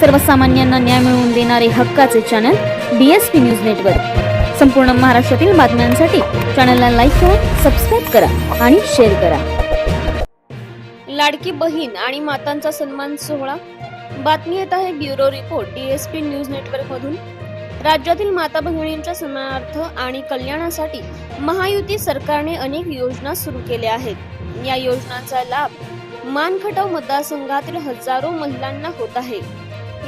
सर्वसामान्यांना न्याय मिळवून देणारे हक्काचे channel D S P news network संपूर्ण महाराष्ट्रातील बातम्यांसाठी चॅनलला लाईक करा सबस्क्राईब करा आणि शेअर करा. लाडकी बहीण आणि मातांचा सन्मान सोहळा. बातमी येत आहे bureau report DSP news network मधून. राज्यातील माता भगिनींच्या सन्मानार्थ आणि कल्याणासाठी महायुती सरकारने अनेक योजना सुरू केल्या आहेत. या योजनांचा लाभ मानखटाव मतदारसंघातील हजारो महिलांना होत आहे.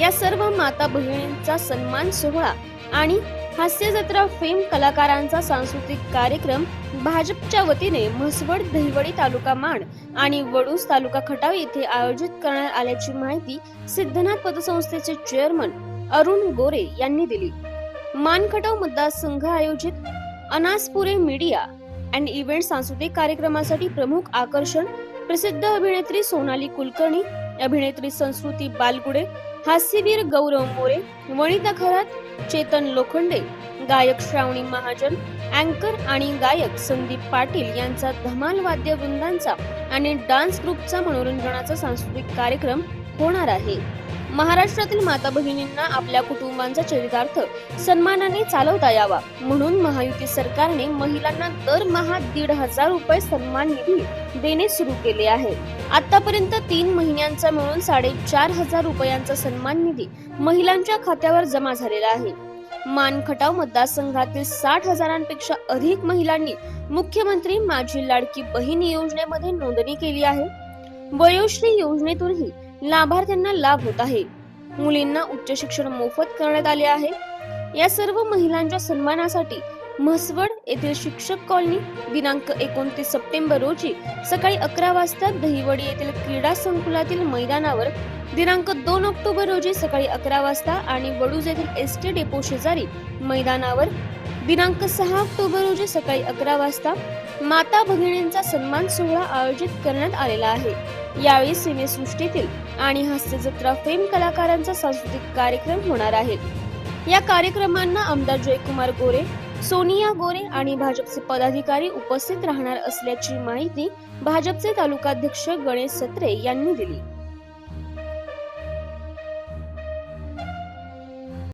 या सर्व माता बहिणींचा सन्मान सोहळा आणि हास्य जत्रा फेम कलाकारांचा सांस्कृतिक कार्यक्रम भाजपच्या वतीने म्हसवड दहिवडी तालुका माण आणि वडूस तालुका खटाव येथे आयोजित करण्यात आल्याची माहिती सिद्धनाथ पतसंस्थेचे चेअरमन अरुण गोरे यांनी दिली. मानखटाव मतदारसंघ आयोजित अनासपुरे मीडिया अँड इव्हेंट सांस्कृतिक कार्यक्रमासाठी प्रमुख आकर्षण प्रसिद्ध अभिनेत्री सोनाली कुलकर्णी अभिनेत्री संस्कृती बालगुडे हास्यवीर गौरव मोरे वनिता खरात चेतन लोखंडे गायक श्रावणी महाजन अँकर आणि गायक संदीप पाटील यांचा धमाल वाद्य वृंदांचा आणि डान्स ग्रुपचा मनोरंजनाचा सांस्कृतिक कार्यक्रम होणार आहे. महाराष्ट्रातील माता बहिणींना आपल्या कुटुंबांचा चरितार्थ सन्मानाने चालवता यावा. म्हणून महायुती सरकारने महिलांना दरमहा दीड हजार रुपये सन्मान निधी देणे सुरू केले आहे. आतापर्यंत तीन महिन्यांचा मिळून साडेचार हजार रुपयांचा सन्मान निधी महिलांच्या खात्यावर जमा झालेला आहे. मानखटाव मतदारसंघातील साठ हजारांपेक्षा अधिक महिलांनी मुख्यमंत्री माझी लाडकी बहीण योजनेमध्ये नोंदणी केली आहे. वयोश्री योजनेतूनही लाभार्थ्यांना लाभ होत आहे. मुलींना उच्च शिक्षण मोफत करण्यात आले आहे. या सर्व महिलांच्या सन्मानासाठी म्हसवड येथील शिक्षक कॉलनी दिनांक एकोणतीस सप्टेंबर रोजी सकाळी अकरा वाजता दहिवडी येथील क्रीडा संकुलातील मैदानावर दिनांक दोन ऑक्टोबर रोजी सकाळी अकरा वाजता आणि वडूज येथील एस टी डेपो शेजारी मैदानावर दिनांक सहा ऑक्टोबर रोजी सकाळी अकरा वाजता माता भगिनींचा सन्मान सोहळा आयोजित करण्यात आलेला आहे. यावेळी सिनेसृष्टीतील आणि हास्य जत्रा फेम कलाकारांचा सांस्कृतिक कार्यक्रम होणार आहे. या कार्यक्रमांना आमदार जयकुमार गोरे सोनिया गोरे आणि भाजपचे पदाधिकारी उपस्थित राहणार असल्याची माहिती भाजपचे तालुकाध्यक्ष गणेश सत्रे यांनी दिली.